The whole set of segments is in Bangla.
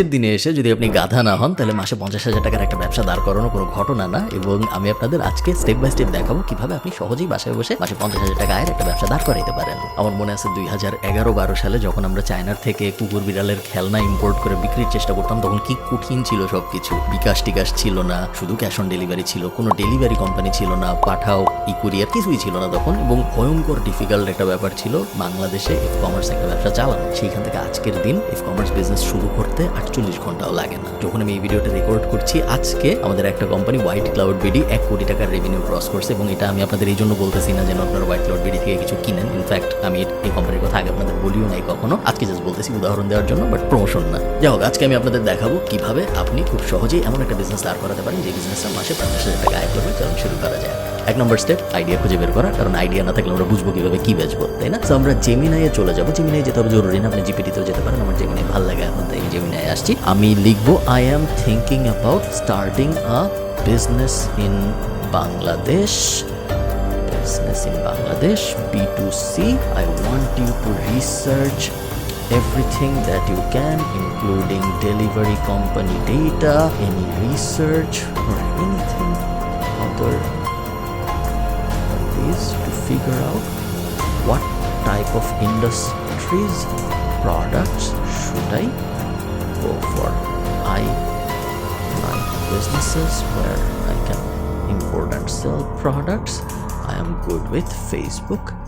আজকের দিনে এসে যদি আপনি গাধা না হন, তাহলে মাসে পঞ্চাশ হাজার টাকার একটা ব্যবসা দাঁড় করানো কোনো ঘটনা না। এবং আমি আপনাদের আজকে স্টেপ বাই স্টেপ দেখাবো কীভাবে আপনি সহজেই বাসায় বসে মাসে পঞ্চাশ হাজার টাকা আয়ের একটা ব্যবসা দাঁড় করাইতে পারেন। আমার মনে আছে দুই হাজার এগারো বারো সালে যখন আমরা চায়নার থেকে কুকুর বিড়ালের খেলনা ইম্পোর্ট করে বিক্রির চেষ্টা করতাম, তখন কি কঠিন ছিল সবকিছু। বিকাশ টিকাশ ছিল না, শুধু ক্যাশ অন ডেলিভারি ছিল, কোনো ডেলিভারি কোম্পানি ছিল না, পাঠাও, ই কুরিয়ার কিছুই ছিল না তখন। এবং ভয়ঙ্কর ডিফিকাল্ট একটা ব্যাপার ছিল বাংলাদেশে ই কমার্স একটা ব্যবসা চালানো। সেইখান থেকে আজকের দিন ই কমার্স বিজনেস শুরু করতে আটচল্লিশ ঘন্টাও লাগে না। যখন আমি এই ভিডিওটা রেকর্ড করছি, আজকে আমাদের একটা কোম্পানি হোয়াইট ক্লাউড বিডি এক কোটি টাকার রেভিনিউ ক্রস করছে এবং এটা আমি আপনাদের এই জন্য বলতেছি না যেন আপনারা হোয়াইট ক্লাউড বিডি থেকে কিছু কিনেন। ইনফ্যাক্ট আমি এই কোম্পানির কথা আগে আপনাদের বলিও নাই কখনো। আজকে জাস্ট বলতেছি উদাহরণ দেওয়ার জন্য বাট প্রমোশন না। যাই হোক, আজকে আমি আপনাদের দেখাবো কীভাবে আপনি খুব সহজেই এমন একটা বিজনেস দাঁড় করাতে পারেন যে বিজনেসটা মাসে পঞ্চাশ হাজার টাকা আয় করবে। চলুন শুরু করা যায় এক নম্বর স্টেপ আইডিয়া খুঁজে বের করা কারণ আইডিয়া না থাকলে আমরা বুঝব কীভাবে কি বেচবো তাই না? তো আমরা জেমিনাইয়ে চলে যাব। জেমিনাই যেতে হবে জরুরি না আপনি জিপিটিতেও যেতে পারেন আমার জেমিনাই ভালো লাগে এখন তাই জেমিনাই আসছি। আমি লিখব I am thinking about starting a business in Bangladesh business in Bangladesh, B2C. I want you to research everything that you can, including delivery company data, any research, or anything other figure out what type of industries, products should I go for. I like businesses where I can import and sell products. I am good with Facebook.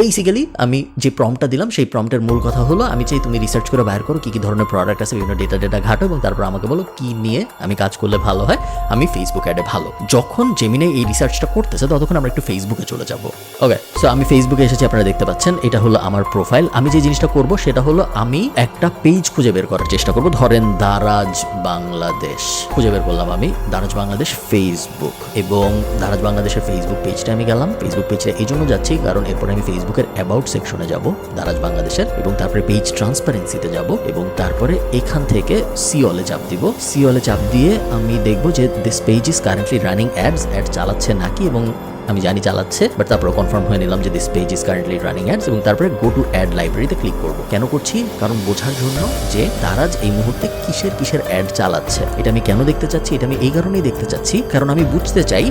Basically আমি যে প্রমটা দিলাম, সেই প্রমটের মূল কথা হলো, আমি চাই তুমি রিসার্চ করে বাইর করো কি কি ধরনের প্রোডাক্ট আছে, বিভিন্ন ডেটা ডেটা ঘাটো এবং তারপর আমাকে বলো কি নিয়ে আমি কাজ করলে ভালো হয়। আমি ফেসবুক অ্যাডে ভালো। যখন জেমিনে এই রিসার্চটা করতেছে, ততক্ষণ আমরা একটু ফেসবুকে চলে যাব। ওকে সো আমি ফেসবুকে এসেছি, আপনারা দেখতে পাচ্ছেন, এটা হলো আমার প্রোফাইল আমি যে জিনিসটা করব, সেটা হলো আমি একটা পেজ খুঁজে বের করার চেষ্টা করব। ধরেন দারাজ বাংলাদেশ। খুঁজে বের করলাম আমি দারাজ বাংলাদেশ ফেসবুক এবং দারাজ বাংলাদেশের ফেসবুক পেজটা আমি গেলাম। ফেসবুক পেজটা এই জন্য যাচ্ছি, কারণ এরপরে আমি ফেসবুকের অ্যাবাউট সেকশনে যাব, দারাজ বাংলাদেশের, এবং তারপরে পেজ ট্রান্সপারেন্সিতে যাব, এবং তারপরে এখান থেকে সিওলে চাপ দিব। সিওলে চাপ দিয়ে আমি দেখব যে this page is currently running ads ad চালাচ্ছে নাকি, এবং আমি জানি চালাচ্ছে বাট তারপরে কনফার্ম হয়ে নিলাম যে this page is currently running ads এবং তারপরে গো টু অ্যাড লাইব্রেরিতে ক্লিক করব। কেন করছি? কারণ বোঝার জন্য যে দারাজ এই মুহূর্তে কিসের কিসের অ্যাড চালাচ্ছে। এটা আমি কেন দেখতে চাচ্ছি? এটা আমি এই কারণেই দেখতে চাচ্ছি। কারণ আমি বুঝতে চাই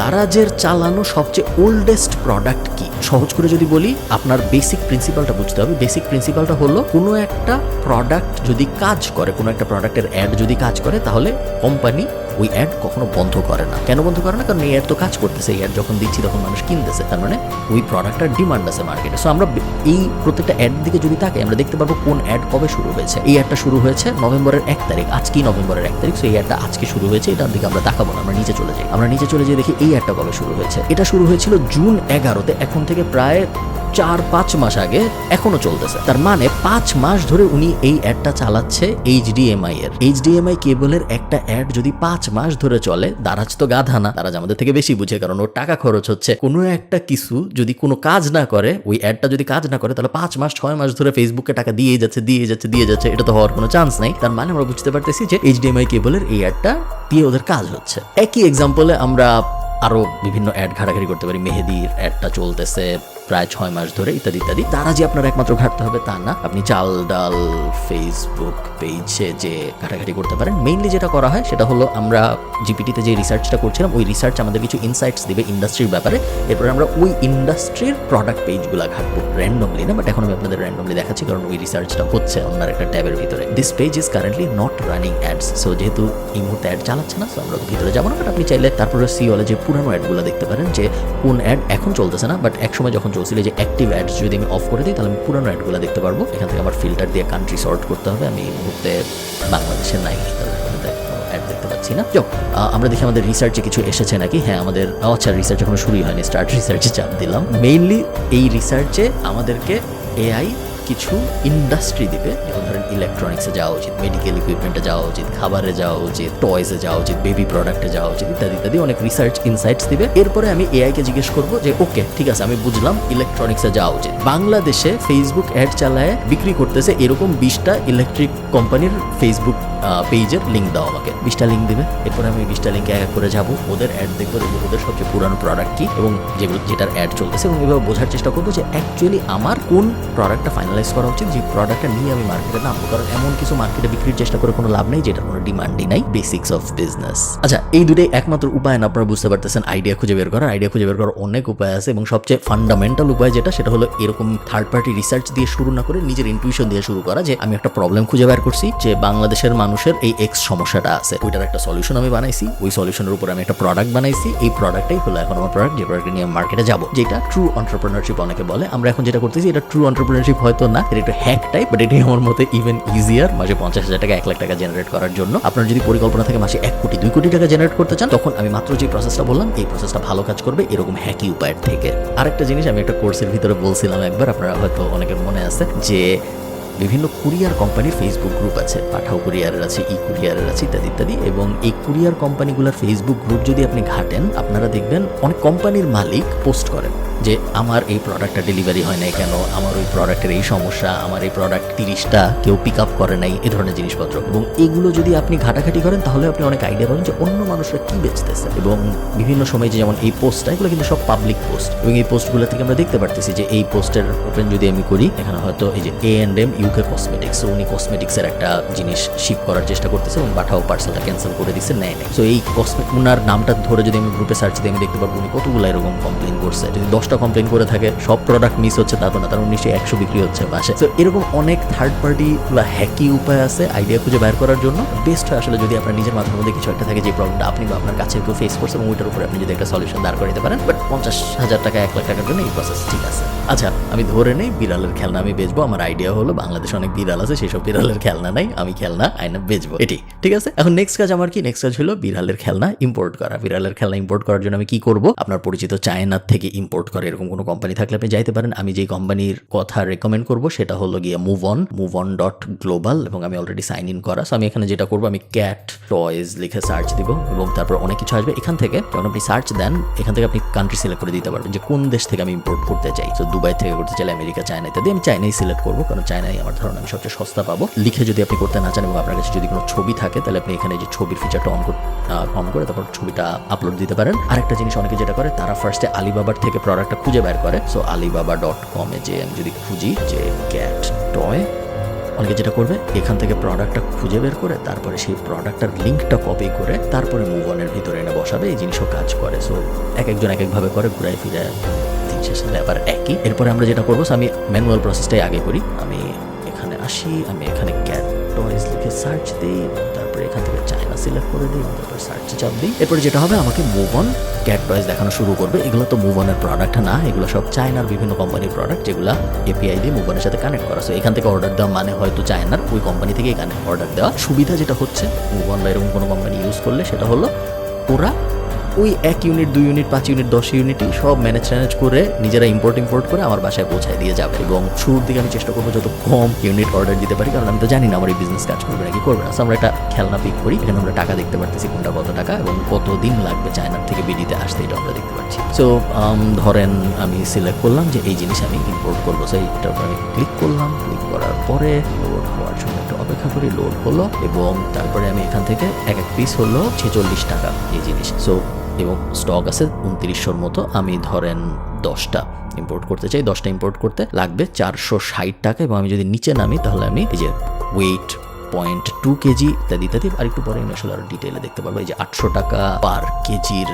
দারাজের চালানো সবচেয়ে ওল্ডেস্ট প্রোডাক্ট কি? সহজ করে যদি বলি, আপনার বেসিক প্রিন্সিপালটা বুঝতে হবে। বেসিক প্রিন্সিপালটা হলো, কোনো একটা প্রোডাক্ট যদি কাজ করে, কোনো একটা প্রোডাক্টের অ্যাড যদি কাজ করে, তাহলে কোম্পানি ওই অ্যাড কখনো বন্ধ করে না। কেন বন্ধ করে না? কারণ এই অ্যাড তো কাজ করতেছে, এই অ্যাড যখন দিচ্ছি তখন মানুষ কিনতেছে। তার মানে ওই প্রোডাক্টটার ডিমান্ড আছে মার্কেটে সো আমরা এই প্রত্যেকটা অ্যাড দিকে যদি তাকাই, আমরা দেখতে পারব কোন অ্যাড কবে শুরু হয়েছে। এই অ্যাডটা শুরু হয়েছে নভেম্বরের এক তারিখ, আজকেই নভেম্বরের এক তারিখ। সো এই অ্যাডটা আজকে শুরু হয়েছে, এটার দিকে আমরা তাকাবো না, আমরা নিচে চলে যাই। আমরা নিচে চলে যেয়ে দেখি এই অ্যাডটা কবে শুরু হয়েছে। এটা শুরু হয়েছিল জুন এগারোতে, এখন থেকে প্রায় চার পাঁচ মাস আগে এখনও চলতেছে। তার মানে পাঁচ মাস ধরে উনি এই অ্যাডটা চালাচ্ছে এইচডিএমআই এর। এইচডিএমআই কেবলের একটা অ্যাড যদি পাঁচ মাস ধরে চলে, দারাজ তো গাধা না। দারাজ আমাদের থেকে বেশি বুঝে, কারণ ওর টাকা খরচ হচ্ছে। কোনো একটা কিছু যদি কোনো কাজ না করে, ওই অ্যাডটা যদি কাজ না করে, তাহলে পাঁচ মাস, ছয় মাস ধরে ফেসবুকে টাকা দিয়ে যাচ্ছে দিয়ে যাচ্ছে দিয়ে যাচ্ছে। এটা তো হওয়ার কোনো চান্স নাই। তার মানে আমরা বুঝতে পারতেছি যে এইচডিএমআই কেবলের এই অ্যাডটা দিয়ে ওদের কাজ হচ্ছে। একই এক্সাম্পলে আমরা আরও বিভিন্ন অ্যাড ঘাটাঘাটি করতে পারি। মেহেদির অ্যাডটা চলতেছে। প্রায় ছয় মাস ধরে ইত্যাদি ইত্যাদি। তারা যে আপনার একমাত্র ঘাটতে হবে তা না। আপনি চাল, ডাল ফেসবুক পেজে যে ঘাটাঘাটি করতে পারেন। মেইনলি যেটা করা হয় সেটা হলো আমরা জিপিটিতে যে রিসার্চটা করছিলাম, ওই রিসার্চ আমাদের কিছু ইনসাইটস দিবে ইন্ডাস্ট্রির ব্যাপারে। এরপরে আমরা ওই ইন্ডাস্ট্রির প্রোডাক্ট পেজগুলো ঘাটবো র্যান্ডমলি না বাট এখন আমি আপনাদের র্যান্ডমলি দেখাচ্ছি, কারণ ওই রিসার্চটা হচ্ছে অন্য একটা ট্যাবের ভিতরে। This page is currently not running ads so যেহেতু এই মুহূর্তে অ্যাড চালাচ্ছে না সো আমরা ভিতরে যাব না বাট আপনি চাইলে তারপরে সি সিওলে যে পুরানো অ্যাডগুলো দেখতে পারেন যে কোন অ্যাড এখন চলতেছে না বাট একসময় যখন চলছিল যে অ্যাক্টিভ অ্যাডস যদি আমি অফ করে দিই, তাহলে আমি পুরোনো অ্যাডগুলো দেখতে পারব। এখান থেকে আমার ফিল্টার দিয়ে কান্ট্রি সর্ট করতে হবে। আমি এই মুহূর্তে বাংলাদেশে নাই অ্যাড দেখতে পাচ্ছি না। আমরা দেখি আমাদের রিসার্চে কিছু এসেছে নাকি? হ্যাঁ আমাদের আচ্ছা রিসার্চ এখনও শুরুই হয়নি। স্টার্ট রিসার্চে চাপ দিলাম। মেইনলি এই রিসার্চে আমাদেরকে এআই কিছু ইন্ডাস্ট্রি দিবে। যেমন ধরেন ইলেকট্রনিক্সে যাওয়া উচিত মেডিকেল ইকুইপমেন্টে যাওয়া উচিত, খাবারে যাওয়া উচিত টয়েসে যাওয়া উচিত বেবি প্রোডাক্টে যাওয়া উচিত ইত্যাদি ইত্যাদি অনেক রিসার্চ ইনসাইটস দিবে। এরপরে আমি এআইকে জিজ্ঞেস করব যে, ওকে, ঠিক আছে, আমি বুঝলাম ইলেকট্রনিক্সে যাওয়া উচিত। বাংলাদেশে ফেসবুক অ্যাড চালায়, বিক্রি করতেছে এরকম বিশটা ইলেকট্রিক কোম্পানির ফেসবুক পেজের লিঙ্ক দাও আমাকে। বিশটা লিঙ্ক দেবে। এরপরে আমি বিশটা লিঙ্কে এক এক করে যাব। ওদের অ্যাড দেখব দেখব ওদের সবচেয়ে পুরানো প্রোডাক্ট কি এবং যেগুলো, যেটার অ্যাড চলতেছে এবং এভাবে বোঝার চেষ্টা করব যে অ্যাকচুয়ালি আমার কোন প্রোডাক্টটা ফাইনালাইজ করা উচিত, যে প্রোডাক্টটা নিয়ে আমি মার্কেটে নামবো। কারণ এমন কিছু মার্কেটে বিক্রির চেষ্টা করে কোনো লাভ নেই, যেটার কোনো ডিমান্ডই নাই। বেসিক্স অফ বিজনেস আচ্ছা এই দুটোই একমাত্র উপায় না, আপনারা বুঝতে পারতেছেন আইডিয়া খুঁজে বের করার। আইডিয়া খুঁজে বের করার অনেক উপায় আছে এবং সবচেয়ে ফান্ডামেন্টাল উপায় যেটা, সেটা হলো এরকম থার্ড পার্টি রিসার্চ দিয়ে শুরু না করে নিজের ইনটিউশন দিয়ে শুরু করা যে আমি একটা প্রবলেম খুঁজে বের করছি, যে বাংলাদেশের মানুষের এই এক্স সমস্যাটা আছে। ওইটার একটা সলিউশন আমি বানাইছি। ওই সলিউশনের উপর আমি একটা প্রোডাক্ট বানাইছি। এই প্রোডাক্টটাই হলো এখন আমার প্রোডাক্ট যে প্রোডাক্ট নিয়ে মার্কেটে যাব। যেটা ট্রু অন্টারপ্রিনারশিপ অনেকে বলে। আমরা এখন যেটা করতেছি, এটা ট্রু অন্টারপ্রিনারশিপ হয়তো না, এটা একটু হ্যাক টাইপ বাট এটাই আমার মতে ইভেন ইজিয়ার মাসে পঞ্চাশ হাজার টাকা, এক লাখ টাকা জেনারেট করার জন্য। আপনার যদি পরিকল্পনা থাকে মাসে এক কোটি, দুই কোটি টাকা জেনারেট করতে চান, তখন আমি মাত্র যে প্রসেসটা বললাম, এই প্রসেসটা ভালো কাজ করবে এরকম হ্যাকি উপায়ের থেকে। আরেকটা জিনিস আমি একটা কোর্সের ভিতরে বলছিলাম একবার, আপনারা হয়তো অনেকের মনে আছে, যে বিভিন্ন কুরিয়ার কোম্পানির ফেসবুক গ্রুপ আছে। পাঠাও কুরিয়ারের আছে ই কুরিয়ারের আছে ইত্যাদি ইত্যাদি। এবং এই কুরিয়ার কোম্পানিগুলোর ফেসবুক গ্রুপ যদি আপনি ঘাটেন, আপনারা দেখবেন অনেক কোম্পানির মালিক পোস্ট করেন যে, আমার এই প্রোডাক্টটা ডেলিভারি হয় নাই কেন? আমার ওই প্রোডাক্টের এই সমস্যা, আমার এই প্রোডাক্ট তিরিশটা কেউ পিক আপ করে নাই। এ ধরনের জিনিসপত্র। এবং এগুলো যদি আপনি ঘাটাঘাটি করেন, তাহলে আপনি অনেক আইডিয়া পাবেন যে, অন্য মানুষরা কি বেচতেছে। এবং বিভিন্ন সময় যে, যেমন এই পোস্টটা এগুলো কিন্তু সব পাবলিক পোস্ট এবং এই পোস্টগুলো থেকে আমরা দেখতে পারতেছি যে, এই পোস্টের ওপেন যদি আমি করি, এখানে হয়তো এই যে A and M UK cosmetics উনি কসমেটিক্সের একটা জিনিস শিপ করার চেষ্টা করতেছে এবং পাঠাও পার্সেলটা ক্যান্সেল করে দিচ্ছে নেয় নেই। সো এই কসমেট উনার নামটা ধরে যদি আমি গ্রুপে সার্চ দিই, আমি দেখতে পারব উনি কতগুলো এরকম কমপ্লেন করছে। যদি দশটা কমপ্লেন করে থাকে, সব প্রোডাক্ট মিস হচ্ছে তা তো না তার নিশ্চয়ই একশো বিক্রি হচ্ছে মাসে তো এরকম অনেক থার্ড পার্টি বা হ্যাকি উপায় আছে আইডিয়া খুঁজে বের করার জন্য। বেস্ট হয় আসলে যদি আপনার নিজের মাথার মধ্যে কিছু একটা থাকে, যে প্রবলেমটা আপনি বা আপনার কাছে কেউ ফেস করছে এবং ওইটার উপরে আপনি যদি একটা সলিউশন দাঁড় করে দিতে পারেন। বাট পঞ্চাশ হাজার টাকা, এক লাখ টাকার জন্য এই প্রসেস ঠিক আছে। আচ্ছা আমি ধরে নেই বিড়ালের খেলনা আমি বেচবো, আমার আইডিয়া হলো বাংলাদেশে অনেক বিড়াল আছে, সেসব বিড়ালের খেলনা নাই, আমি খেলনা আইনা বেচবো, এটি, ঠিক আছে? এখন নেক্সট কাজ আমার কি? নেক্সট কাজ হলো বিড়ালের খেলনা ইম্পোর্ট করা। বিড়ালের খেলনা ইম্পোর্ট করার জন্য আমি কি করব? আপনার পরিচিত চায়নার থেকে ইম্পোর্ট করে এরকম কোনো কোম্পানি থাকলে আপনি যাইতে পারেন। আমি যেই কোম্পানির কথা রেকমেন্ড করব, সেটা হলো গিয়ে move on move on dot global এবং আমি অলরেডি সাইন ইন করা। সো আমি এখানে যেটা করব, আমি ক্যাট টয়েজ লিখে সার্চ দিব, এবং তারপর অনেক কিছু আসবে এখান থেকে। যখন আপনি সার্চ দেন, এখান থেকে আপনি কান্ট্রি সিলেক্ট করে দিতে পারবেন যে কোন দেশ থেকে আমি ইম্পোর্ট করতে চাই। তো দুবাই থেকে করতে চাইলে আমেরিকা, চায়না ইত্যাদি, আমি চাইনাই সিলেক্ট করব, কারণ চায়নাই আমার ধারণা আমি সবচেয়ে সস্তা পাবো। লিখে যদি আপনি করতে না চান এবং আপনার কাছে যদি কোনো ছবি থাকে, তাহলে আপনি এখানে যে ছবির ফিচারটা অন অন করে তারপর ছবিটা আপলোড দিতে পারেন। আরেকটা জিনিস অনেকে যেটা করে, তারা ফার্স্টে আলিবাবার থেকে প্রোডাক্টটা খুঁজে বের করে। সো আলিবাবা ডট কমে যে আমি যদি খুঁজি, যে ক্যাট টয় অনেকে যেটা করবে, এখান থেকে প্রোডাক্টটা খুঁজে বের করে, তারপরে সেই প্রোডাক্টটার লিঙ্কটা কপি করে, তারপরে মুভ অনের ভিতরে এনে বসাবে, এই জিনিসও কাজ করে। সো এক একজন এক একভাবে করে ঘুরাই ফিরে দিন শেষে ব্যাপার একই। এরপরে আমরা যেটা করব আমি ম্যানুয়াল প্রসেসটাই আগে করি। আমি এখানে আসি, আমি এখানে ক্যাট টয়েস লিখে সার্চ দিই তারপরে এখান থেকে চায়না সিলেক্ট করে দিই তারপর সার্চে চাপ দিই। এরপরে যেটা হবে, আমাকে মুভ অন ক্যাট টয়েস দেখানো শুরু করবে। এগুলো তো মুভনের প্রোডাক্ট না, এগুলো সব চায়নার বিভিন্ন কোম্পানির প্রোডাক্ট যেগুলো এপিআই দিয়ে মুভ অনের সাথে কানেক্ট করা। সো এখান থেকে অর্ডার দেওয়া মানে হয়তো চায়নার ওই কোম্পানি থেকে এখানে অর্ডার দেওয়া। সুবিধা যেটা হচ্ছে মুভ অন বা এরকম কোনো কোম্পানি ইউজ করলে, সেটা হলো ওরা ওই এক ইউনিট দুই ইউনিট পাঁচ ইউনিট দশ ইউনিটই সব ম্যানেজ ম্যানেজ করে নিজেরা ইম্পোর্ট ইম্পোর্ট করে আমার বাসায় পৌঁছায় দিয়ে যাবে। এবং শুরুর দিকে আমি চেষ্টা করব যত কম ইউনিট অর্ডার দিতে পারি, কারণ আমি তো জানি না আমার এই বিজনেস কাজ করবে নাকি করবে না। আমরা একটা খেলনা পিক করি, এখানে আমরা টাকা দেখতে পারতেছি, কোনটা কত টাকা এবং কত দিন লাগবে চায়নার থেকে বিডিতে আসতে, এটা আমরা দেখতে পাচ্ছি। সো ধরেন আমি সিলেক্ট করলাম যে এই জিনিস আমি ইম্পোর্ট করব। সেই এটার উপর আমি ক্লিক করলাম ক্লিক করার পরে লোড হওয়ার জন্য একটু অপেক্ষা করি লোড হলো এবং তারপরে আমি এখান থেকে এক এক পিস হলো ছেচল্লিশ টাকা এই জিনিস। সো এবং স্টক আছে উনত্রিশশোর মতো, আমি ধরেন দশটা ইম্পোর্ট করতে চাই, দশটা ইম্পোর্ট করতে লাগবে চারশো ষাট টাকা এবং আমি যদি নিচে নামি, তাহলে আমি এই যে ওয়েট পয়েন্ট টু কেজি ইত্যাদি ইত্যাদি, আর একটু পরে আমি আসলে আরও ডিটেলে দেখতে পারব, এই যে আটশো টাকা পার কেজির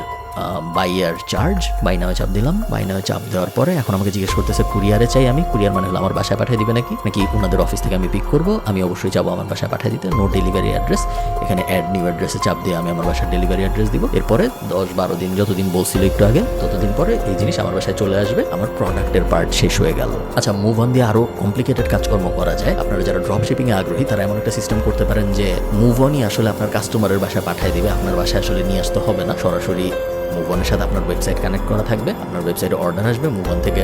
বাইয়ার চার্জ বাই নামে চাপ দিলাম। বাই নামে চাপ দেওয়ার পরে এখন আমাকে জিজ্ঞেস করতেছে কুরিয়ারে চাই আমি? কুরিয়ার মানে হলো আমার বাসায় পাঠিয়ে দিবে নাকি? নাকি ওনাদের অফিস থেকে আমি পিক করব? আমি অবশ্যই যাব আমার বাসায় পাঠিয়ে দিতে। নো ডেলিভারি অ্যাড্রেস এখানে অ্যাড নিউ অ্যাড্রেসে চাপ দিয়ে আমি আমার বাসার ডেলিভারি অ্যাড্রেস দিব। এরপরে দশ বারো দিন যতদিন বলছিল একটু আগে, ততদিন পরে এই জিনিস আমার বাসায় চলে আসবে। আমার প্রোডাক্টের পার্ট শেষ হয়ে গেল। আচ্ছা মুভ অন দিয়ে আরও কমপ্লিকেটেড কাজকর্ম করা যায়। আপনারা যারা ড্রপ শিপিং এ আগ্রহী, তারা এমন একটা সিস্টেম করতে পারেন যে মুভ অনই আসলে আপনার কাস্টমারের বাসায় পাঠিয়ে দিবে। আপনার বাসায় আসলে নিয়ে আসতে হবে না। সরাসরি মুভনের সাথে আপনার ওয়েবসাইট কানেক্ট করা থাকবে। আপনার ওয়েবসাইটে অর্ডার আসবে। মুভন থেকে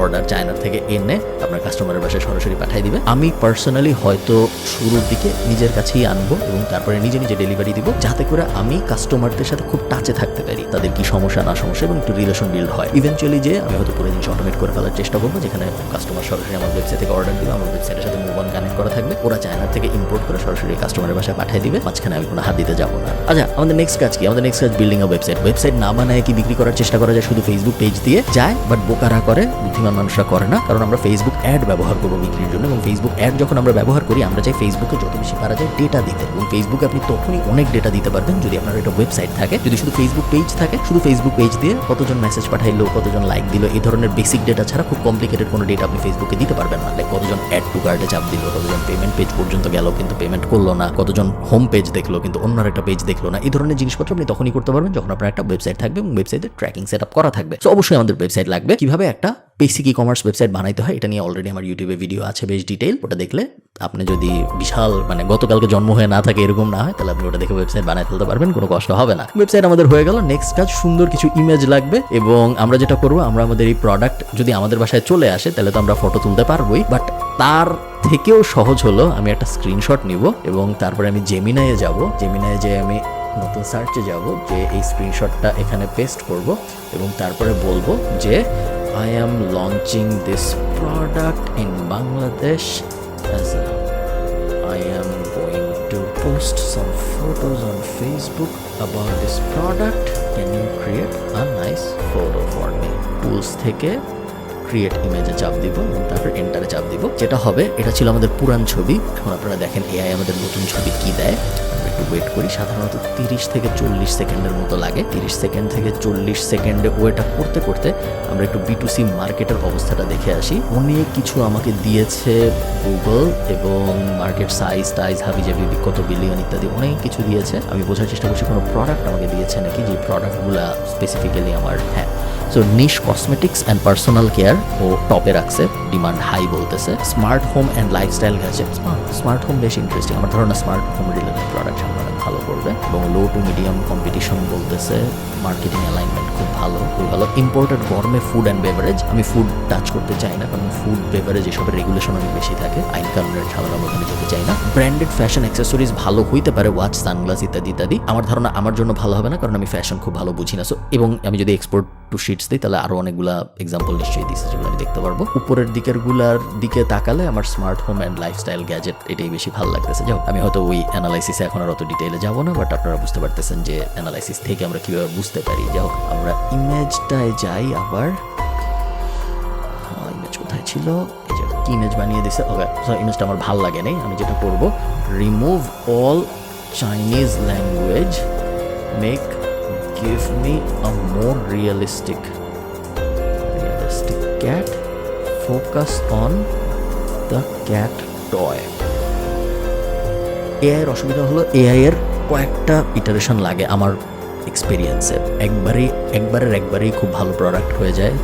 অর্ডার চায়নার থেকে এনে আপনার কাস্টমারের বাসায় সরাসরি পাঠিয়ে দিবে। আমি পার্সোনালি হয়তো শুরুর দিকে নিজের কাছেই আনব এবং তারপরে নিজে নিজে ডেলিভারি দিব যাতে করে আমি কাস্টমারদের সাথে খুব টাচে থাকতে পারি। তাদের কি সমস্যা, না সমস্যা এবং একটু রিলেশন বিল্ড হয়। ইভেনচুয়ালি যে আমি হয়তো পুরো জিনিস অটোমেট করে ফেলার চেষ্টা করব, যেখানে কাস্টমার সরাসরি আমার ওয়েবসাইট থেকে অর্ডার দিবে, আমার ওয়েবসাইটের সাথে মুভ অন কানেক্ট করা থাকবে। ওরা চায়নার থেকে ইম্পোর্ট করে সরাসরি কাস্টমারের বাসায় পাঠিয়ে দিবে। মাঝখানে আমি কোনো হাত দিতে যাব না। আচ্ছা আমাদের নেক্সট কাজ কি? আমাদের নেক্সট কাজ বিল্ডিং আ ওয়েবসাইট ওয়েবসাইট না বানায় কি বিক্রি করার চেষ্টা করা যায় শুধু ফেসবুক পেজ দিয়ে? যায় বাট বোকারা করে, বুদ্ধিমান মানুষরা করে না, কারণ আমরা ফেসবুক অ্যাড ব্যবহার করব বিক্রির জন্য এবং ফেসবুক অ্যাড যখন আমরা ব্যবহার করি, আমরা চাই ফেসবুকে যত বেশি পারা যায় ডেটা দিতে এবং ফেসবুকে আপনি তখনই অনেক ডেটা দিতে পারবেন যদি আপনার একটা ওয়েবসাইট থাকে, যদি শুধু ফেসবুক পেজ থাকে, শুধু ফেসবুক পেজ দিয়ে কতজন মেসেজ পাঠাইলো, কতজন লাইক দিল, এই ধরনের বেসিক ডেটা ছাড়া খুব কমপ্লিকেটেড কোনো ডেটা আপনি ফেসবুকে দিতে পারবেন না। লাইক কতজন অ্যাড টু কার্ডে চাপ দিল, কতজন পেমেন্ট পেজ পর্যন্ত গেল, কিন্তু পেমেন্ট করল না, কতজন হোম পেজ দেখল, কিন্তু অন্য একটা পেজ দেখল না, এই ধরনের জিনিসপত্র আপনি তখনই করতে পারবেন যখন আপনার একটা ওয়েবসাইট থাকবে এবং ওয়েবসাইটে ট্র্যাকিং সেট করা থাকবে। তো অবশ্যই আমাদের ওয়েবসাইট লাগবে। কীভাবে একটা বেসিক ই কমার্স ওয়েবসাইট বানাইতে হয়, এটা নিয়ে অলরেডি আমার ইউটিউবে ভিডিও আছে বেশ ডিটেইল ওটা দেখলে আপনি যদি বিশাল মানে গতকালকে জন্ম হয়ে না থাকে এরকম না হয়, তাহলে আপনি ওটা দেখে ওয়েবসাইট বানাই ফেলতে পারবেন, কোনো কষ্ট হবে না। ওয়েবসাইট আমাদের হয়ে গেল নেক্সট কাজ, সুন্দর কিছু ইমেজ লাগবে এবং আমরা যেটা করব, আমরা আমাদের এই প্রোডাক্ট যদি আমাদের বাসায় চলে আসে, তাহলে তো আমরা ফটো তুলতে পারবোই। বাট তার থেকেও সহজ হলো, আমি একটা স্ক্রিনশট নিব এবং তারপরে আমি জেমিনায় যাব। জেমিনায় যে আমি নতুন সার্চে যাব, যে এই স্ক্রিনশটটা এখানে পেস্ট করব এবং তারপরে বলব যে I am launching this product in Bangladesh as I am going to post some photos on Facebook about this product. Can you create a nice photo for me? Tools থেকে ক্রিয়েট ইমেজে চাপ দিব এবং তারপর এন্টারে চাপ দিব যেটা হবে, এটা ছিল আমাদের পুরান ছবি এখন আপনারা দেখেন এআই আমাদের নতুন ছবি কি দেয় একটু ওয়েট করি, সাধারণত তিরিশ থেকে চল্লিশ সেকেন্ডের মতো লাগে। তিরিশ সেকেন্ড থেকে চল্লিশ সেকেন্ডে ওয়েটা করতে করতে আমরা একটু বি টু সি মার্কেটের অবস্থাটা দেখে আসি। অনেক কিছু আমাকে দিয়েছে গুগল এবং মার্কেট সাইজ টাইজ হাবি জাবি কত বিলিয়ন ইত্যাদি অনেক কিছু দিয়েছে। আমি বোঝার চেষ্টা করছি, কোনো প্রোডাক্ট আমাকে দিয়েছে নাকি? যে প্রোডাক্টগুলো স্পেসিফিক্যালি আমার হ্যাঁ। So niche cosmetics and personal care ও টপে রাখছে ডিমান্ড হাই বলতেছে। স্মার্ট হোম অ্যান্ড লাইফস্টাইল গেছে স্মার্ট হোম বেশ ইন্টারেস্টিং আমার ধারণা স্মার্ট হোম রিলেটেড প্রোডাক্ট ভালো করবে। এবং লো টু মিডিয়াম কম্পিটিশন বলতেছে মার্কেটিং অ্যালাইনমেন্ট খুব ভালো খুব ভালো। ইম্পোর্টেড গরমে ফুড অ্যান্ড বেভারেজ আমি ফুড টাচ করতে চাই না, কারণ ফুড বেভারেজ এসবের রেগুলেশন অনেক বেশি থাকে। আইন কানুনের ঝামেলা ওখানে যেতে চাই না। ব্র্যান্ডেড ফ্যাশন অ্যাক্সেসরিজ ভালো হইতে পারে ওয়াচ সানগ্লাস ইত্যাদি ইত্যাদি। আমার ধারণা আমার জন্য ভালো হবে না, কারণ আমি ফ্যাশন খুব ভালো বুঝি না। সো এবং আমি যদি এক্সপোর্ট টু শিটস দিই, তাহলে আরও অনেকগুলা এক্সাম্পল নিশ্চয়ই দিচ্ছে যেগুলো আমি দেখতে পারব। উপরের দিকেরগুলার দিকে তাকালে আমার smart home and lifestyle gadget এটাই বেশি ভালো লাগতেছে। যাও আমি হয়তো ওই অ্যানালাইসিসে এখন আর অত ডিটেইলে যাব না বাট আপনারা বুঝতে পারতেছেন যে অ্যানালাইসিস থেকে আমরা কীভাবে বুঝতে পারি। যাও আমরা ইমেজটায় যাই আবার। ইমেজ কোথায় ছিল? এই যে ইমেজ বানিয়ে দিছে? ওকে ইমেজটা আমার ভালো লাগে নাই, আমি যেটা করব remove all Chinese language make give me a more realistic realistic cat, focus on the cat toy. AI এর অসুবিধা হলো এআইয়ের কয়েকটা ইটারেশন লাগে আমার এক্সপিরিয়েন্সে একবারেই, একবারের একবারেই খুব ভালো প্রোডাক্ট হয়ে যায়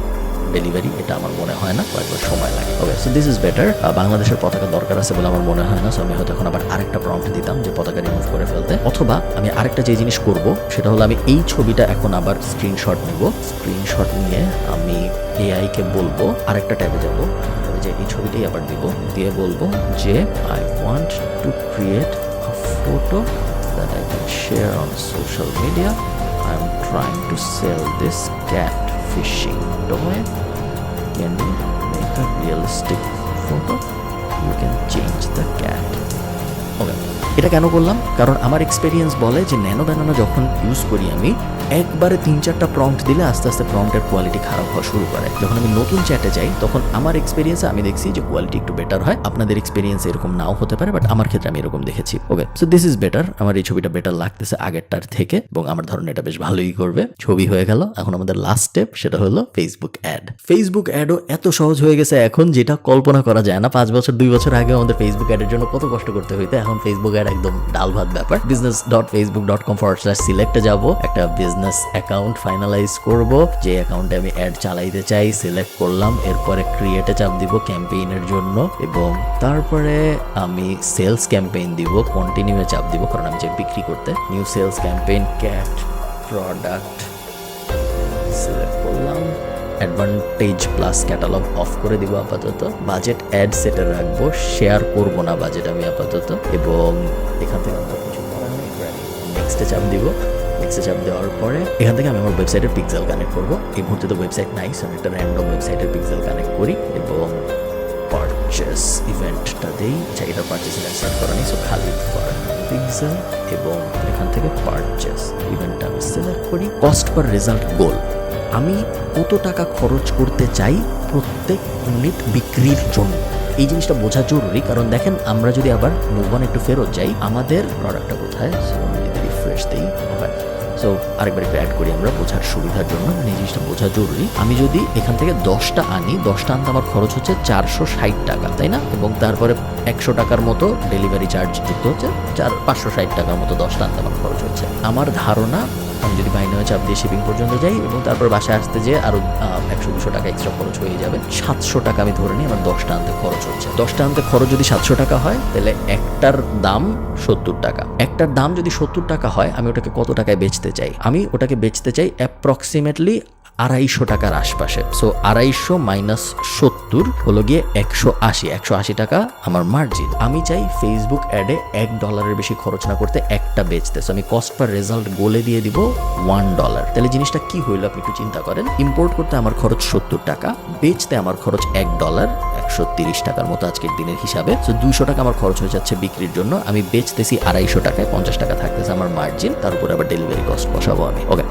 ডেলিভারি এটা আমার মনে হয় না কয়েকবার সময় লাগে। Okay so this is better বাংলাদেশের পতাকা দরকার আছে বলে আমার মনে হয় না সো আমি হয়তো এখন আবার আরেকটা প্রম্পট দিতাম যে পতাকা রিমুভ করে ফেলতে। অথবা আমি আরেকটা যে জিনিস করব, সেটা হলো আমি এই ছবিটা এখন আবার স্ক্রিনশট নিব। স্ক্রিনশট নিয়ে আমি এআইকে বলব, আরেকটা ট্যাবে যাব। যে এই ছবিটাই আবার দিব দিয়ে বলব যে I want to create a photo that I can share on social media. I'm trying to sell this cat fishing toy. Can you make a realistic photo? You can change the cat. Okay এটা কেন করলাম? কারণ আমার এক্সপিরিয়েন্স বলে যে ন্যানো ব্যানানো যখন ইউজ করি আমি, একবারে তিন চারটা প্রম্পট দিলে আস্তে আস্তে প্রম্পটের কোয়ালিটি খারাপ হওয়া শুরু করে। যখন আমি নতুন চ্যাটে যাই, তখন আমার এক্সপিরিয়েন্সে আমি দেখছি যে কোয়ালিটি একটু বেটার হয়। আপনাদের এক্সপিরিয়েন্স এরকম নাও হতে পারে বাট আমার ক্ষেত্রে আমি এরকম দেখেছি। Okay so this is better আমার এই ছবিটা বেটার লাগতেছে আগেরটার থেকে, এবং আমার ধারণা এটা বেশ ভালোই করবে। ছবি হয়ে গেল। এখন আমাদের লাস্ট স্টেপ সেটা হলো ফেসবুক অ্যাড ফেসবুক অ্যাডও এত সহজ হয়ে গেছে এখন, যেটা কল্পনা করা যায় না। পাঁচ বছর, দুই বছর আগে আমাদের ফেসবুক অ্যাডের জন্য কত কষ্ট করতে হইতো, এখন ফেসবুক অ্যাড একদম ডাল ভাত ব্যাপার। Business dot Facebook dot com forward slash সিলেক্টে যাব। একটা বিজনেস অ্যাকাউন্ট ফাইনালাইজ করব। যে অ্যাকাউন্টে আমি অ্যাড চালাইতে চাই সিলেক্ট করলাম। এরপরে ক্রিয়েটে চাপ দিব ক্যাম্পেইনের জন্য। এবং তারপরে আমি সেলস ক্যাম্পেইন দিব কন্টিনিউ চাপ দিব। কারণ আমি চাই বিক্রি করতে। New sales campaign cat product advantage plus catalogue off করে দিব আপাতত। বাজেট অ্যাড সেটে রাখব শেয়ার করব না বাজেট আমি আপাতত, এবং এখান থেকে আমরা কিছু নেক্সটে চাপ দিব। নেক্সটে চাপ দেওয়ার পরে এখান থেকে আমি আমার ওয়েবসাইটের পিক্সেল কানেক্ট করব। এই মুহূর্তে তো ওয়েবসাইট নাই আমি একটা র্যান্ডম ওয়েবসাইটের পিক্সেল কানেক্ট করি, এবং পারচেস ইভেন্টটা দেই আচ্ছা এটা পারচেস ইভেন্ট করা নেই সো খালি ফর এবং এখান থেকে পারচেস ইভেন্টটা আমি সিলেক্ট করি। কস্ট পার রেজাল্ট গোল আমি কত টাকা খরচ করতে চাই প্রত্যেক ইউনিট বিক্রির জন্য? এই জিনিসটা বোঝা জরুরি, কারণ দেখেন আমরা যদি আবার মুভ অন একটু ফেরত যাই, আমাদের প্রোডাক্টটা কোথায়? রিফ্রেশ দিই সো আরেকবার একটু অ্যাড করি আমরা বোঝার সুবিধার জন্য। মানে এই জিনিসটা বোঝা জরুরি। আমি যদি এখান থেকে দশটা আনি, দশটা আনতে আমার খরচ হচ্ছে চারশো ষাট টাকা, তাই না? এবং তারপরে একশো টাকার মতো ডেলিভারি চার্জ যুক্ত হচ্ছে চার, পাঁচশো ষাট টাকার মতো দশটা আনতে আমার খরচ হচ্ছে। আমার ধারণা আমি যদি বাইনারি চাপ দিয়ে শিপিং পর্যন্ত যাই এবং তারপর বাসায় আসতে যেয়ে আরও একশো, দুশো টাকা এক্সট্রা খরচ হয়ে যাবে। সাতশো টাকা আমি ধরে নিই আমার দশটা আনতে খরচ হচ্ছে। দশটা আনতে খরচ যদি সাতশো টাকা হয়, তাহলে একটার দাম সত্তর টাকা। একটার দাম যদি সত্তর টাকা হয়, আমি ওটাকে কত টাকায় বেচতে চাই? আমি ওটাকে বেচতে চাই অ্যাপ্রক্সিমেটলি আড়াইশো টাকার আশপাশে। সো আড়াইশো মাইনাস সত্তর হলো গিয়ে একশো আশি। একশো আশি টাকা আমার মার্জিন আমি চাই ফেসবুক অ্যাডে এক ডলারের বেশি খরচ না করতে একটা বেচতে। সো আমি কস্ট পার রেজাল্ট গোলে দিয়ে দিব ওয়ান ডলার তাহলে জিনিসটা কি হইল আপনি একটু চিন্তা করেন। ইম্পোর্ট করতে আমার খরচ সত্তর টাকা, বেচতে আমার খরচ এক ডলার একশো তিরিশ টাকার মতো আজকের দিনের হিসাবে। সো দুশো টাকা আমার খরচ হয়ে যাচ্ছে বিক্রির জন্য। আমি বেচতেছি আড়াইশো টাকায়, পঞ্চাশ টাকা থাকতেছে আমার মার্জিন তার উপরে আবার ডেলিভারি কস্ট বসাবো আমি। ওকে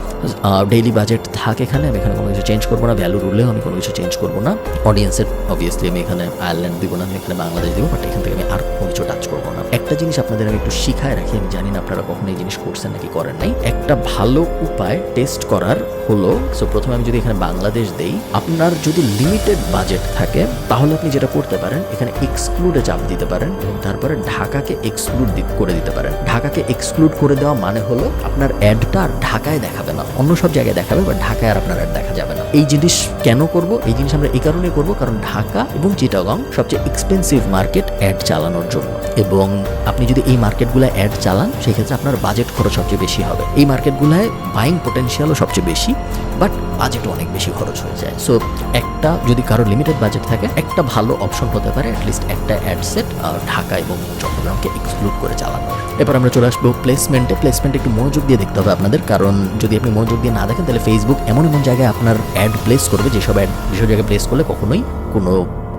ডেইলি বাজেট থাক এখানে এখানে কোনো কিছু চেঞ্জ করব না ভ্যালু রুলেও আমি কোনো কিছু চেঞ্জ করব না। অডিয়েন্সের অবভিয়াসলি আমি এখানে আয়ারল্যান্ড দিব না, আমি এখানে বাংলাদেশ দিব বাট এখান থেকে আমি আর কোনো কিছু টাচ করব না। একটা জিনিস আপনাদের আমি একটু শিখায় রাখি, আমি জানি না আপনারা কখনো এই জিনিস করছেন নাকি করেন নাই। একটা ভালো উপায় টেস্ট করার হলো সো প্রথমে আমি যদি এখানে বাংলাদেশ দেই, আপনার যদি লিমিটেড বাজেট থাকে, তাহলে আপনি যেটা করতে পারেন, এখানে এক্সক্লুডে চাপ দিতে পারেন এবং তারপরে ঢাকাকে এক্সক্লুড করে দিতে পারেন। ঢাকাকে এক্সক্লুড করে দেওয়া মানে হলো, আপনার অ্যাডটা আর ঢাকায় দেখাবে না। অন্য সব জায়গায় দেখাবে বা ঢাকায় আর আপনার অ্যাড দেখা যাবে না। এই জিনিস কেন করব? এই জিনিস আমরা এই কারণে করব কারণ ঢাকা এবং চিটাগং সবচেয়ে এক্সপেন্সিভ মার্কেট অ্যাড চালানোর জন্য। এবং আপনি যদি এই মার্কেটগুলো অ্যাড চালান, সেক্ষেত্রে আপনার বাজেট খরচ সবচেয়ে বেশি হবে। এই মার্কেটগুলোয় বাইং পোটেনশিয়ালও সবচেয়ে বেশি বাট বাজেটও অনেক বেশি খরচ হয়ে যায়। সো একটা যদি কারও লিমিটেড বাজেট থাকে, একটা ভালো অপশন হতে পারে অ্যাটলিস্ট একটা অ্যাড সেট ঢাকা এবং চট্টগ্রামকে এক্সক্লুড করে চালানো। এরপর আমরা চলে আসব প্লেসমেন্টে প্লেসমেন্ট একটু মনোযোগ দিয়ে দেখতে হবে আপনাদের। কারণ যদি আপনি মনোযোগ দিয়ে না দেখেন, তাহলে ফেসবুক এমন এমন জায়গায় আপনার অ্যাড প্লেস করবে যেসব অ্যাড যেসব জায়গায় প্লেস করলে কখনোই কোনো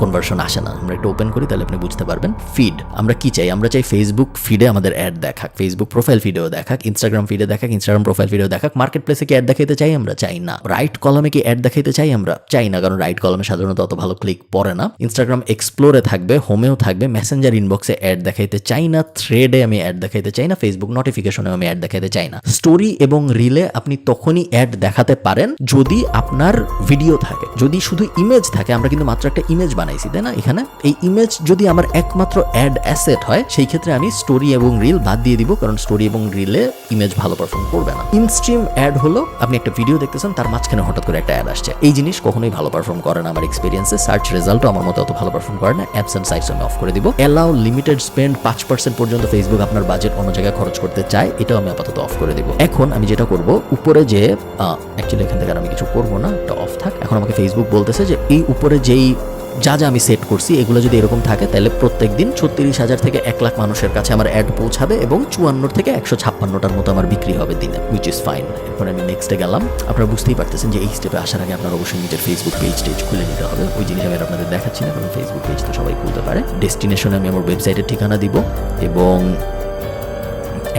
কনভার্সন আসে না। আমরা একটু ওপেন করি, তাহলে আপনি বুঝতে পারবেন। ফিড আমরা কি চাই? আমরা চাই ফেসবুক ফিডে আমাদের অ্যাড দেখাক। ফেসবুক প্রোফাইল ফিডেও দেখাক ইনস্টাগ্রাম ফিডে দেখাক ইনস্টাগ্রাম প্রোফাইল ফিডেও দেখাক। মার্কেট প্লেসে কি অ্যাড দেখাইতে চাই আমরা? চাই না। রাইট কলমে কি অ্যাড দেখাইতে চাই আমরা? চাই না, কারণ রাইট কলমে সাধারণত অত ভালো ক্লিক পড়ে না। ইনস্টাগ্রাম এক্সপ্লোরে থাকবে হোমেও থাকবে মেসেঞ্জার ইনবক্সে অ্যাড দেখাইতে চাই না থ্রেডে আমি অ্যাড দেখাইতে চাই না ফেসবুক নোটিফিকেশনেও আমি অ্যাড দেখাইতে চাই না। স্টোরি এবং রিলে আপনি তখনই অ্যাড দেখাতে পারেন যদি আপনার ভিডিও থাকে। যদি শুধু ইমেজ থাকে, আমরা কিন্তু মাত্র একটা ইমেজ বানাইছি, তাই না? এখানে এই ইমেজ যদি আমার একমাত্র অ্যাড অ্যাসেট হয়, সেই ক্ষেত্রে আমি স্টোরি এবং রিল বাদ দিয়ে দিব, কারণ স্টোরি এবং রিলে ইমেজ ভালো পারফর্ম করবে না। ইনস্ট্রিম অ্যাড হলো, আপনি একটা ভিডিও দেখতেছেন, তার মাঝখানে হঠাৎ করে একটা অ্যাড আসছে। এই জিনিস কখনোই ভালো পারফর্ম করে না আমার এক্সপিরিয়েন্সে সার্চ রেজাল্টও আমার মতো অত ভালো পারফর্ম করে না। অ্যাপস অ্যান্ড সাইটস আমি অফ করে দিব। অ্যালাউ লিমিটেড স্পেন্ড পাঁচ পার্সেন্ট পর্যন্ত ফেসবুক আপনার বাজেট অন্য জায়গায় খরচ করতে চায়, এটাও আমি আপাতত অফ করে দিব। এখন আমি যেটা করব, উপরে যে অ্যাকচুয়ালি এখান থেকে আমি কিছু করব না, এটা অফ থাক। এখন আমাকে ফেসবুক বলতেছে যে, এই উপরে যেই যা যা আমি সেট করছি, এগুলো যদি এরকম থাকে, তাহলে প্রত্যেক দিন ছত্রিশ হাজার থেকে এক লাখ মানুষের কাছে আমার অ্যাড পৌঁছাবে এবং চুয়ান্ন থেকে একশো ছাপ্পান্নটার মতো আমার বিক্রি হবে দিনে উইচ ইজ ফাইন এরপর আমি নেক্সটে গেলাম। আপনারা বুঝতেই পারতেছেন যে এই স্টেপে আসার আগে আপনার অবশ্যই নিজের ফেসবুক পেজ টেজ খুলে নিতে হবে। ওই জিনিস আমি আপনাদের দেখাচ্ছি না, কারণ ফেসবুক পেজ তো সবাই খুলতে পারে। ডেস্টিনেশনে আমি আমার ওয়েবসাইটের ঠিকানা দিব এবং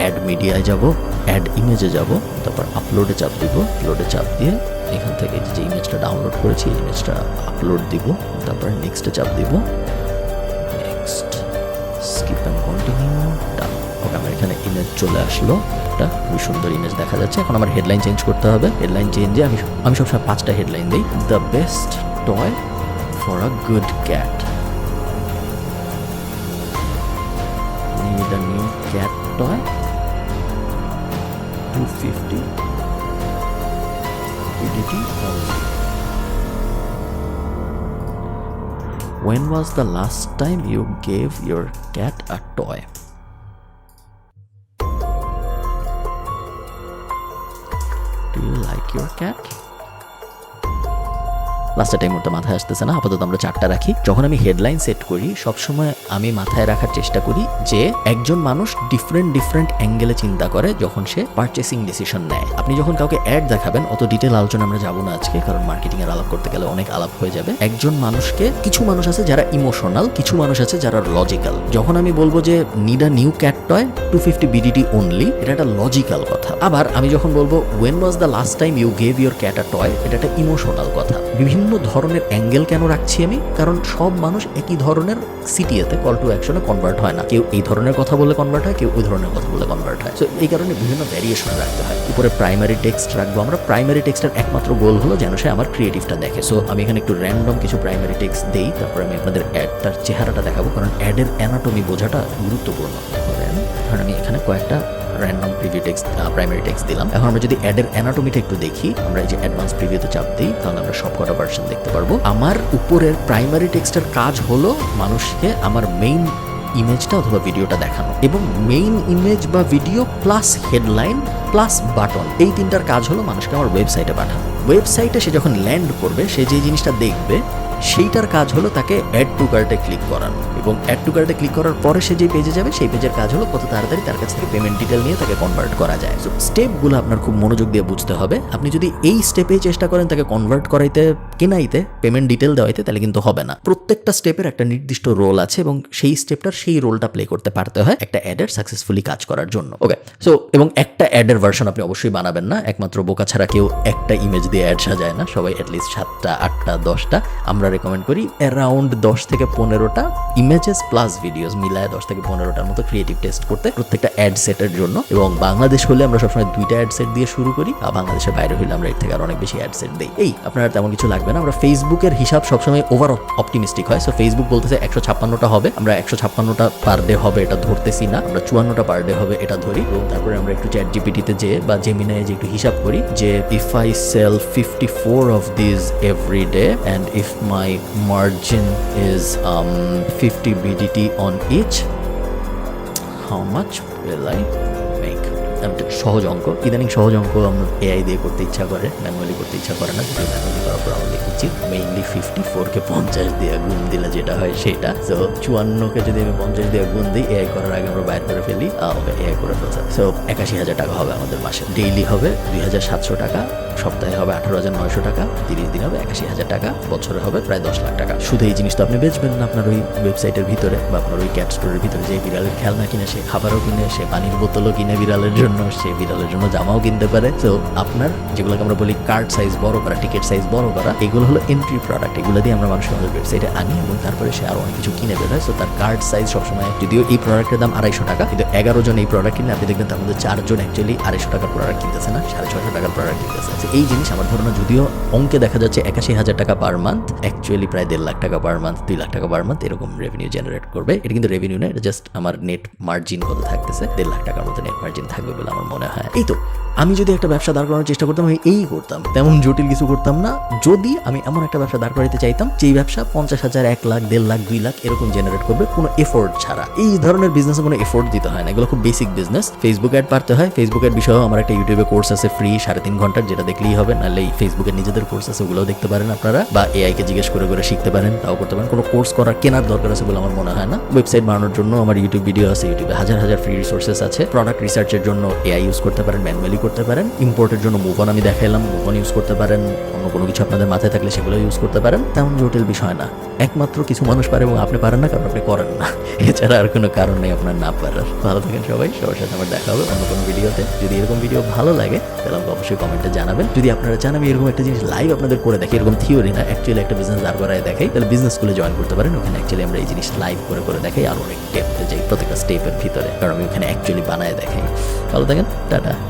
অ্যাড মিডিয়ায় যাব অ্যাড ইমেজে যাব, তারপর আপলোডে চাপ দিব আপলোডে চাপ দিয়ে এখান থেকে যে ইমেজটা ডাউনলোড করেছি ইমেজটা আপলোড দিব, তারপরে নেক্সটে চাপ দিব। Next skip and continue done okay আমার এখানে ইমেজ চলে আসলো, একটা খুবই সুন্দর ইমেজ দেখা যাচ্ছে। এখন আমার হেডলাইন চেঞ্জ করতে হবে। হেডলাইন চেঞ্জে আমি আমি সবসময় পাঁচটা হেডলাইন দিই। The best toy for a good cat cat toy. 250 liquidity only when was the last time you gave your cat a toy? Do you like your cat লাস্টের টাইম ওটা মাথায় আসতেছে না, আপাতত আমরা চারটা রাখি। যখন আমি হেডলাইন সেট করি, সবসময় আমি মাথায় রাখার চেষ্টা করি যে একজন মানুষ ডিফারেন্ট ডিফারেন্ট অ্যাঙ্গেলে চিন্তা করে যখন সে পারচেসিং ডিসিশন নেয়। আপনি যখন কাউকে অ্যাড দেখাবেন, অত ডিটেল আলোচনা আমরা যাব না আজকে, কারণ মার্কেটিং এর আলাপ করতে গেলে অনেক আলাপ হয়ে যাবে। একজন মানুষকে, কিছু মানুষ আছে যারা ইমোশনাল কিছু মানুষ আছে যারা লজিক্যাল যখন আমি বলব যে need a new cat toy two fifty BDT only এটা একটা লজিক্যাল কথা। আবার আমি যখন বলব when was the last time you gave your cat a toy এটা একটা ইমোশনাল কথা। বিভিন্ন ধরনের অ্যাঙ্গেল কেন রাখছি আমি? কারণ সব মানুষ একই ধরনের সিটিএতে কল টু অ্যাকশনে কনভার্ট হয় না। কেউ এই ধরনের কথা বলে কনভার্ট হয়, কেউ ওই ধরনের কথা বলে কনভার্ট হয়। তো এই কারণে বিভিন্ন ভ্যারিয়েশন রাখতে হয়। উপরে প্রাইমারি টেক্সট রাখব আমরা। প্রাইমারি টেক্সটের একমাত্র গোল হলো যেন সে আমার ক্রিয়েটিভটা দেখে। সো আমি এখানে একটু র্যান্ডম কিছু প্রাইমারি টেক্সট দেই, তারপর আমি আপনাদের অ্যাডটার চেহারাটা দেখাবো। কারণ অ্যাডের অ্যানাটমি বোঝাটা গুরুত্বপূর্ণ। ধরেন আমি এখানে কয়েকটা random preview text primary text দিলাম। এখন আমরা যদি অ্যাডের অ্যানাটমিটা একটু দেখি, আমরা এই যে অ্যাডভান্স প্রিভিউতে চাপ দিই, তাহলে আমরা সব কটা ভার্সন দেখতে পারব। আমার উপরের প্রাইমারি টেক্সটের কাজ হলো মানুষকে আমার মেইন ইমেজটা অথবা ভিডিওটা দেখানো। এবং মেইন ইমেজ বা video plus headline plus button এই তিনটার কাজ হলো মানুষকে আমার ওয়েবসাইটে পাঠানো। ওয়েবসাইটে সে যখন ল্যান্ড করবে, সে যে জিনিসটা দেখবে সেইটার কাজ হলো তাকে অ্যাড টু কার্টে ক্লিক করানো এবং অ্যাড টু কার্টে ক্লিক করার পরে সে যে পেজে যাবে, সেই পেজের কাজ হলো কত তাড়াতাড়ি তার কাছ থেকে পেমেন্ট ডিটেল নিয়ে তাকে কনভার্ট করা যায়। সো স্টেপগুলো আপনার খুব মনোযোগ দিয়ে বুঝতে হবে। আপনি যদি এই স্টেপেই চেষ্টা করেন তাকে কনভার্ট করাইতে, কেনাইতে পেমেন্ট ডিটেল দেওয়াইতে, তাহলে কিন্তু হবে না। প্রত্যেকটা স্টেপের একটা নির্দিষ্ট রোল আছে এবং সেই স্টেপটার সেই রোলটা প্লে করতে পারতে হয় একটা অ্যাডের সাকসেসফুলি কাজ করার জন্য। ওকে সো এবং একটা অ্যাডের ভার্সন আপনি অবশ্যই বানাবেন না। একমাত্র বোকা ছাড়া কেউ একটা ইমেজ দিয়ে অ্যাড সাজায় না। সবাই অ্যাটলিস্ট সাতটা, আটটা, দশটা। আমরা রেকমেন্ড করি অ্যারাউন্ড দশ থেকে পনেরোটা ইমেজেস প্লাস ভিডিওস মিলায় দশ থেকে পনেরোটার মতো ক্রিয়েটিভ টেস্ট করতে প্রত্যেকটা অ্যাড সেটের জন্য। এবং বাংলাদেশ হলে আমরা সবসময় দুইটা অ্যাড সেট দিয়ে শুরু করি, আর বাংলাদেশের বাইরে হলে আমরা এর থেকে আর অনেক বেশি অ্যাড সেট দিই। এই, আপনার তেমন কিছু লাগবে না। আমরা ফেসবুকের হিসাব সবসময় ওভার অপটিমিস্টিক হয়। সো ফেসবুক বলতেছে একশো ছাপ্পান্নটা হবে। আমরা একশো ছাপ্পান্নটা পার ডে হবে, এটা ধরতেছি না। আমরা চুয়ান্নটা পার ডে হবে, এটা ধরি। এবং তারপরে আমরা একটু চ্যাট জিপিটিতে যে বা জেমিনায় যে একটু হিসাব করি যে if I sell fifty four of this every day and if my margin is fifty BDT on each how much will I make সহজ অঙ্ক। ইদানিং সহজ অঙ্ক আমরা এআই দিয়ে করতে ইচ্ছা করে ম্যানুয়ালি করতে ইচ্ছা করে না। যদি ম্যানুয়ালি পর আমাদের উচিত মেইনলি ফিফটি ফোরকে পঞ্চাশ দিয়ে গুণ দিলে যেটা হয় সেটা। তো চুয়ান্নকে যদি আমি পঞ্চাশ দিয়ে গুণ দিই এআই করার আগে আমরা বাইর করে ফেলি ওকে এআই করে ফেলছে। সো একাশি হাজার টাকা হবে আমাদের মাসে। ডেইলি হবে দুই হাজার সাতশো টাকা। সপ্তাহে হবে আঠারো হাজার নয়শো টাকা, তিরিশ দিন হবে একাশি হাজার টাকা, বছরে হবে প্রায় দশ লাখ টাকা। শুধু এই জিনিসটা আপনি বেচবেন না আপনার ওই ওয়েবসাইটের ভিতরে বা আপনার ওই ক্যাট স্টোরের ভিতরে, যে বিড়ালের খেলনা কিনে, সে খাবারও কিনে, সে পানির বোতলও কিনে বিড়ালের জন্য, সে বিড়ালের জন্য জামাও কিনতে পারে। তো আপনার যেগুলোকে আমরা বলি কার্ড সাইজ বড় করা টিকিট সাইজ বড় করা, এগুলো হলো এন্ট্রি প্রোডাক্ট এগুলো দিয়ে আমরা মানুষের আমাদের ওয়েবসাইটে আনি এবং তারপরে সে আরও অনেক কিছু কিনে বেরোয় সো তার কার্ড সাইজ সবসময়, যদিও এই প্রোডাক্টের দাম আড়াইশো টাকা, কিন্তু এগারো জন এই প্রোডাক্ট কিনলে, আপনি দেখবেন তার মধ্যে চারজন অ্যাকচুয়ালি আড়াইশো টাকার প্রোডাক্ট কিনতেছে না, সাড়ে ছশো টাকার প্রোডাক্ট কিনতেছে। এই জিনিস আমার ধারণা যদিও অঙ্কে দেখা যাচ্ছে একাশি হাজার টাকা পার মান্থ অ্যাকচুয়ালি প্রায় দেড় লাখ টাকা পার মান্থ দুই লাখ টাকা পার মান্থ এরকম রেভিনিউ জেনারেট করবে। এটা কিন্তু রেভিনিউ না এটা জাস্ট আমার নেট মার্জিন কত থাকতেছে, দেড় লাখ টাকার মতো নেট মার্জিন থাকবে বলে আমার মনে হয়। এই তো, আমি যদি একটা ব্যবসা দাঁড় করানোর চেষ্টা করতাম, আমি এই করতাম, তেমন জটিল কিছু করতাম না। যদি আমি এমন একটা ব্যবসা দাঁড় করাতে চাইতাম, যেই ব্যবসা পঞ্চাশ হাজার, এক লাখ, দেড় লাখ, দুই লাখ এরকম জেনারেট করবে, কোনো এফোর্ট ছাড়া। এই ধরনের বিজনেসে কোনো এফোর্ট দিতে হয় না, এগুলো খুব বেসিক বিজনেস ফেসবুক অ্যাড পারতে হয় ফেসবুক অ্যাড বিষয়েও আমার একটা ইউটিউবে কোর্স আছে ফ্রি সাড়ে তিন ঘণ্টার, যেটা দেখলেই হবে, নাহলে এই ফেসবুকের নিজেদের কোর্স আছে, ওগুলোও দেখতে পারেন আপনারা, বা এআই কে জিজ্ঞেস করে করে শিখতে পারেন, তাও করতে পারেন। কোনো কোর্স করার, কেনার দরকার আছে বলে আমার মনে হয় না। ওয়েবসাইট বানানোর জন্য আমার ইউটিউব ভিডিও আছে ইউটিউবে হাজার হাজার ফ্রি রিসোর্সেস আছে। প্রোডাক্ট রিসার্চের জন্য এআই ইউজ করতে পারেন ম্যানুয়ালি করতে পারেন। ইম্পোর্টের জন্য মুভন আমি দেখাইলাম মুভন ইউজ করতে পারেন। অন্য কোনো কিছু আপনাদের মাথায় থাকলে সেগুলো ইউজ করতে পারেন। তেমন জটিল বিষয় না। একমাত্র কিছু মানুষ পারে এবং আপনি পারেন না, কারণ আপনি করেন না। এছাড়া আর কোনো কারণ নেই আপনার না পারার। ভালো থাকেন সবাই, সবার সাথে আমার দেখা হবে অন্য কোনো ভিডিওতে যদি এরকম ভিডিও ভালো লাগে, তাহলে আমাকে অবশ্যই কমেন্টে জানাবেন। যদি আপনারা চান আমি এরকম একটা জিনিস লাইভ আপনাদের করে দেখি এরকম থিওরি না অ্যাকচুয়ালি একটা বিজনেস দাঁড় করায় দেখাই, তাহলে বিজনেস স্কুলে জয়েন করতে পারেন। ওখানে অ্যাকচুয়ালি আমরা এই জিনিস লাইভ করে করে দেখাই, আর অনেক ডেপতে যাই প্রত্যেকটা স্টেপের ভিতরে। কারণ আমি ওখানে অ্যাকচুয়ালি বানায় দেখাই। ভালো থাকেন, টাটা।